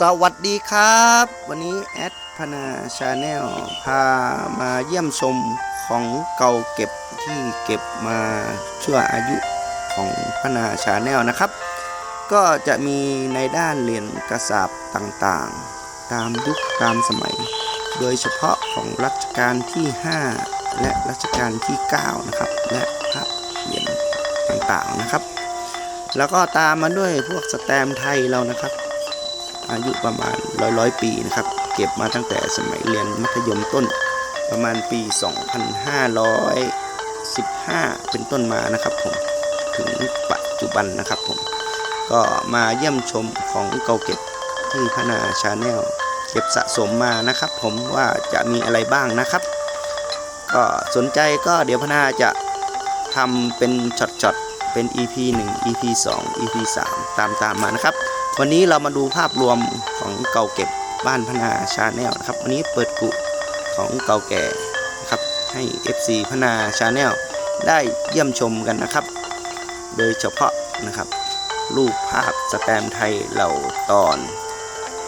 สวัสดีครับ วันนี้แอดพนาชาแนลพามาเยี่ยมชมของเก่าเก็บที่เก็บมาชั่วอายุของพนาชาแนลนะครับ ก็จะมีในด้านเหรียญกระสาบต่างๆ ตามยุคตามสมัย โดยเฉพาะของรัชกาลที่ 5 และรัชกาลที่ 9 นะครับ และพระเหรียญต่างๆนะครับ แล้วก็ตามมาด้วยพวกสแตมป์ไทยเรานะครับ อายุประมาณร้อยร้อยปีนะครับ เก็บมาตั้งแต่สมัยเรียนมัธยมต้นประมาณปี 2515 เป็นต้นมานะครับผมถึงปัจจุบันนะครับผมก็มาเยี่ยมชมของเก่าเก็บที่พนาชาแนลเก็บสะสมมานะครับ ผมว่าจะมีอะไรบ้างนะครับ ก็สนใจก็เดี๋ยวพนาจะทำเป็นช็อตๆเป็น EP 1 EP 2 EP 3 ตามตามๆมานะครับ วันนี้เรามาดูภาพรวมของเก่าเก็บบ้านพนาชาแนลนะครับ วันนี้เปิดกุของเก่าแก่นะครับ ให้ FC พนาชาแนลได้เยี่ยมชมกันนะครับ โดยเฉพาะนะครับ รูปภาพสแตมไทยเหล่าตอน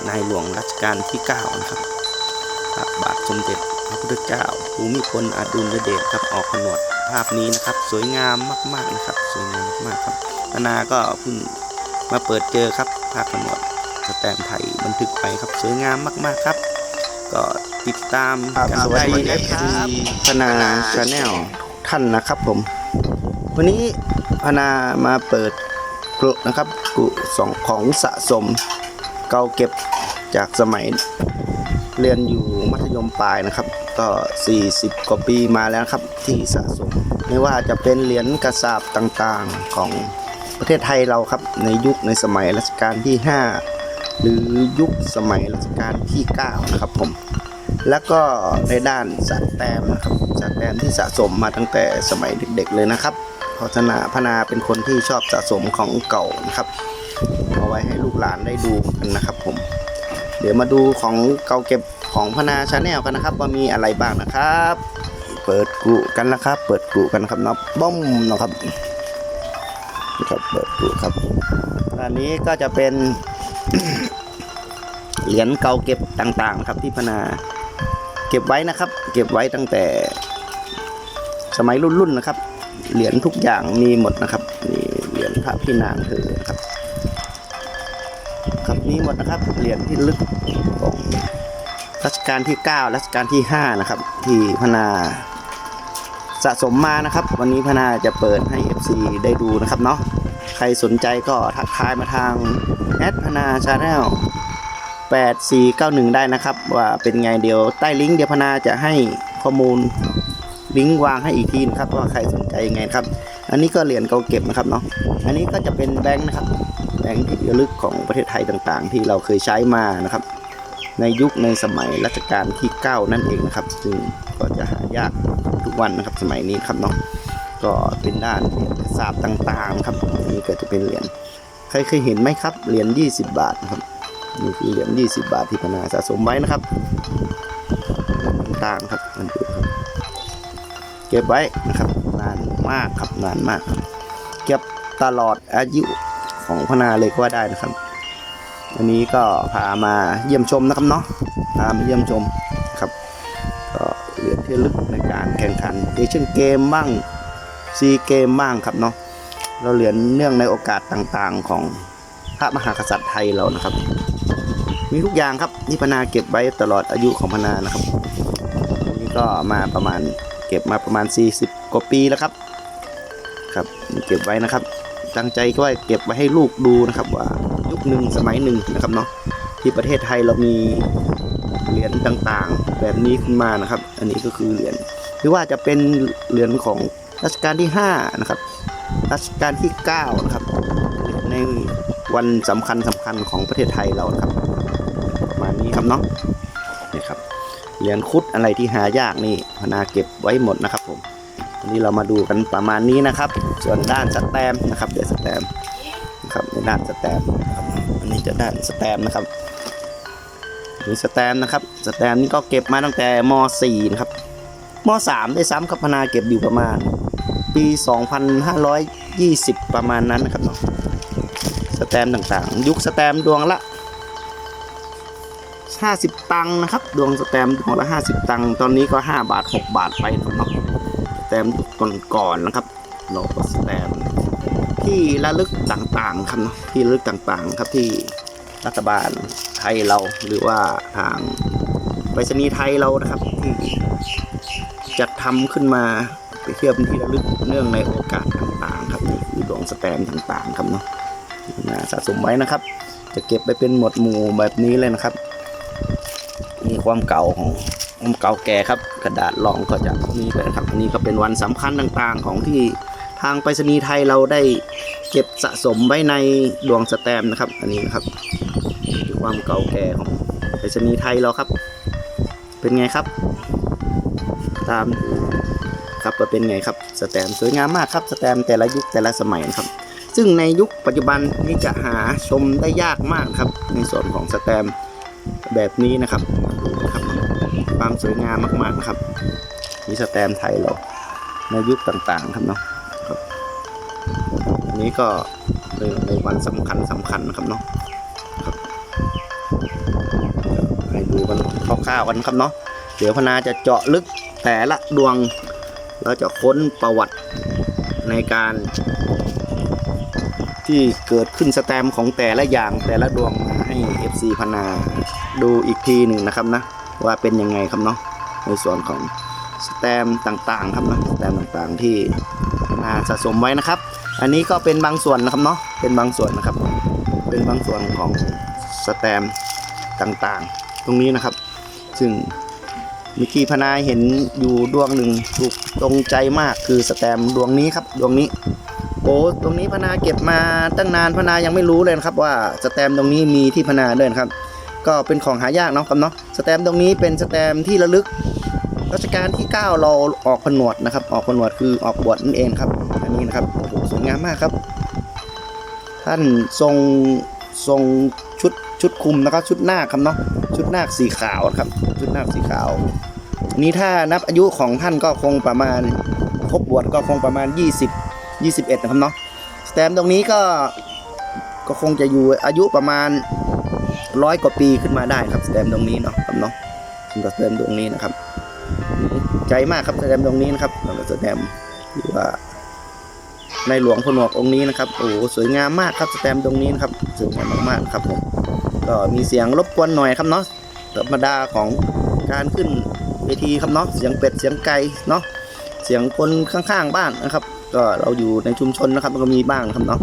ในหลวงรัชกาลที่ 9 นะครับภาพบาทสมเด็จพระพุทธเจ้าภูมิพลอดุลยเดชครับออกผนวดภาพนี้นะครับ สวยงามมาก ๆนะครับ สวยงามมากๆครับพนาก็เพิ่ง มาเปิดเจอครับภาพผนวดสแตมป์ไทยบันทึกไปครับสวยงามมากๆครับ ก็ติดตามกันสวัสได้ดีในครับพนาชาแนลท่านนะครับผม วันนี้พนามาเปิดกลุ่นะครับกลุ่สองของสะสม เก่าเก็บจากสมัยเรียนอยู่มัธยมปลายนะครับ ก็ 40 กว่าปีมาแล้วครับที่สะสม ไม่ว่าจะเป็นเหรียญกระสาบต่างๆของ ประเทศไทยเราครับในยุคในสมัยรัชกาลที่ 5 หรือยุคสมัยรัชกาลที่ 9 นะครับผม แล้วก็ในด้านสแตมนะครับสแตมที่สะสมมาตั้งแต่สมัยเด็กๆเลยนะครับพราะฉนาพนาเป็นคนที่ชอบสะสมของเก่านะครับเอาไว้ให้ลูกหลานได้ดูกันนะครับผม เดี๋ยวมาดูของเก่าเก็บของพนาชาแนลกันนะครับว่ามีอะไรบ้างนะครับ เปิดกุกันนะครับ เปิดกุกันนะครับนะบ้อมนะครับนะ ครับเปิดดูครับอันนี้ก็จะเป็น เหรียญเก่าเก็บต่างๆ ครับที่พนาเก็บไว้นะครับ เก็บไว้ตั้งแต่ สมัยรุ่นๆนะครับ เหรียญทุกอย่างมีหมดนะครับมีเหรียญพระพี่นางเธอครับ ครับมีหมดนะครับเหรียญที่ลึกของรัชกาลที่ 9 รัชกาลที่ 5 นะครับ ที่พนา สะสมมานะครับ วันนี้พนาจะเปิดให้ FC ได้ดูนะครับเนาะใครสนใจก็ทักทายมาทางแอดพนาชาแนล8491 ได้นะครับ ว่าเป็นไงเดี๋ยวใต้ลิงก์เดี๋ยวพนาจะให้ข้อมูลลิงก์วางให้อีกทีนะครับว่าใครสนใจยังไงครับ อันนี้ก็เหรียญเก่าเก็บนะครับเนาะอันนี้ก็จะเป็นแบงค์นะครับแบงค์ที่ระลึกของประเทศไทยต่างๆ ที่เราเคยใช้มานะครับ ในยุคในสมัยรัชกาลที่ 9 นั่นเองนะครับ ซึ่งก็จะหายากทุกวันนะครับสมัยนี้ครับเนาะก็เป็นด้านเหรียญสาบต่างๆครับนนี้ก็จะเป็นเหรียญใครเคยเห็นไหมครับเหรียญ20 บาทนะครับนี่คือเหรียญ20 บาทที่พนาสะสมไว้นะครับต่างๆครับมันดูครับเก็บไว้นะครับนานมากครับนานมากครับเก็บตลอดอายุของพนาเลยก็ว่าได้นะครับ อันนี้ก็พามาเยี่ยมชมนะครับเนาะพามาเยี่ยมชมครับก็เหรียญที่ลึกในการแข่งขันเอเชียนเกมบ้างซีเกมบ้างครับเนาะเราเหรียญเนื่องในโอกาสต่างๆของพระมหากษัตริย์ไทยเรานะครับ มีทุกอย่างครับนี่พนาเก็บไว้ตลอดอายุของพนานะครับนนี้ก็มาประมาณเก็บมาประมาณ 40 กว่าปีแล้วครับครับเก็บไว้นะครับตั้งใจก็ว่าเก็บไว้ให้ลูกดูนะครับว่า หนึ่งสมัยหนึ่งนะครับเนาะที่ประเทศไทยเรามีเหรียญต่างๆ แบบนี้ขึ้นมานะครับ อันนี้ก็คือเหรียญหรือว่าจะเป็นเหรียญของรัชกาลที่5นะครับรัชกาลที่9นะครับในวันสำคัญสำคัญของประเทศไทยเราครับประมาณนี้ครับเนาะนี่ครับเหรียญคุดอะไรที่หายากนี่พนาเก็บไว้หมดนะครับผมวันนี้เรามาดูกันประมาณนี้นะครับ ส่วนด้านสแตมนะครับเดี๋ยวสแตมนะครับในด้านสแตมนะครับ อันนี้จะด้านสแตมนะครับนี่สแตมนะครับ สแตมนี่ก็เก็บมาตั้งแต่ม .4 นะครับม .3 ได้ซ้ำครับพนาเก็บอยู่ประมาณ ปี 2520 ประมาณนั้นนะครับเนาะสแตมต่างๆ ยุคสแตมดวงละ 50 ตังค์นะครับ ดวงสแตมดวงละ 50 ตังค์ตอนนี้ก็ 5 บาท 6 บาทไปนะครับสแตมก่อนๆนะครับโลกสแตม ที่ระลึกต่างๆครับที่ระลึกต่างๆ ครับที่รัฐบาลไทยเราหรือว่าทางไปรษณีย์ไทยเรานะครับที่จัดทำขึ้นมาไปเทียบเป็นที่ระลึกเนื่องในโอกาสต่างๆ ครับนี่คือดวงสแตมป์ต่างๆ ครับเนาะนะสะสมไว้นะครับ จะเก็บไปเป็นหมวดหมู่แบบนี้เลยนะครับมีความเก่าของความเก่าแก่ครับ กระดาษรองก็จะมีไปนะครับอันนี้ก็เป็นวันสำคัญต่างๆ ของที่ทางไปรษณีย์ไทยเราได้ เก็บสะสมไว้ในดวงสแตมนะครับ อันนี้นะครับคือความเก่าแก่ของไปรษณีย์ไทยเราครับ เป็นไงครับ ตามครับก็เป็นไงครับสแตมสวยงามมากครับสแตมแต่ละยุคแต่ละสมัยนะครับ ซึ่งในยุคปัจจุบันนี้จะหาชมได้ยากมากครับ ในส่วนของสแตมแบบนี้นะครับครับความสวยงามมากๆนะครับมีสแตมไทยเราในยุคต่างๆครับเนาะ นนี้ก็ในในวันสำคัญสำคัญนะครับเนาะครับให้ดูกันคร่าวๆกันครับเนาะเดี๋ยวพนาจะเจาะลึกแต่ละดวงแล้วจะค้นประวัติในการ ที่เกิดขึ้นสแตมของแต่ละอย่างแต่ละดวงมาให้ FC พนาดูอีกทีหนึ่งนะครับนะว่าเป็นยังไงครับเนาะในส่วนของสแตมต่างๆครับนะสแตมต่างๆที่พนาสะสมไว้นะครับ อันนี้ก็เป็นบางส่วนนะครับเนาะเป็นบางส่วนนะครับ เป็นบางส่วนของสแตมต่างๆ ตรงนี้นะครับ ซึ่งมื่อกี้พนาเห็นอยู่ดวงหนึ่งถูกตรงใจมากคือสแตมดวงนี้ครับดวงนี้โอ้ตรงนี้พนาเก็บมาตั้งนานพนายังไม่รู้เลยนะครับว่าสแตมตรงนี้มีที่พนาด้วยนะครับ ก็เป็นของหายากเนาะครับเนาะสแตมตรงนี้เป็นสแตมที่ระลึก รัชกาลที่ 9 เราออกผนวดนะครับ ออกผนวดคือออกบวชนั่นเองครับ อันนี้นะครับโอ้โหสวยงามมากครับ ท่านทรงทรงชุดชุดคุมนะครับชุดนาคครับเนาะชุดนาคสีขาวครับ ชุดนาคสีขาว นี้ถ้านับอายุของท่านก็คงประมาณครบบวชก็คงประมาณ 20 21 นะครับเนาะสแตมตรงนี้ก็ก็คงจะอยู่อายุประมาณร้อยกว่าปีขึ้นมาได้ครับสแตมตรงนี้เนาะครับเนาะสแตมตรงนี้นะครับ ใจมากครับสแตมตรงนี้นะครับสแตมป์ที่ว่าในหลวงพนวกองค์นี้นะครับโอ้สวยงามมากครับสแตมตรงนี้นะครับสวยงามมากๆครับผมก็มีเสียงรบกวนหน่อยครับเนาะธรรมดาของการขึ้นเวทีครับเนาะเสียงเป็ดเสียงไก่เนาะเสียงคนข้างๆบ้านนะครับ ก็เราอยู่ในชุมชนนะครับ มันก็มีบ้างครับเนาะ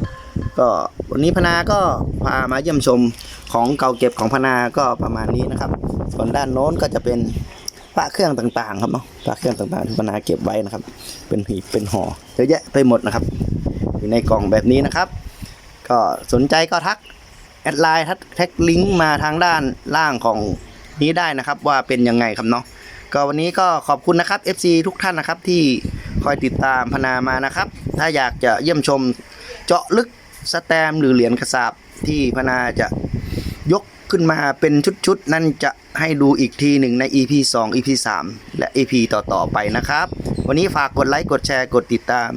ก็วันนี้พนาก็พามาเยี่ยมชมของเก่าเก็บของพนาก็ประมาณนี้นะครับ ส่วนด้านโน้นก็จะเป็น พระเครื่องต่างๆ ครับเนาะพระเครื่องต่างๆที่พนาเก็บไว้นะครับ เป็นหีบเป็นห่อเยอะแยะไปหมดนะครับ อยู่ในกล่องแบบนี้นะครับ ก็สนใจก็ทักแอดไลน์ทักแท็กลิงก์มาทางด้านล่างของนี้ได้นะครับ ว่าเป็นยังไงครับเนาะก็วันนี้ก็ขอบคุณนะครับ FC ทุกท่านนะครับที่คอยติดตามพนามานะครับ ถ้าอยากจะเยี่ยมชมเจาะลึกสแตมหรือเหรียญกระสาบที่พนาจะยก ขึ้นมาเป็นชุดๆ นั่นจะให้ดูอีกทีหนึ่งใน EP 2 EP 3 และ EP ต่อๆไปนะครับ วันนี้ฝากกดไลค์ กดแชร์ กดติดตาม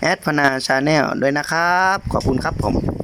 แอดพนาชาแนลด้วยนะครับ ขอบคุณครับผม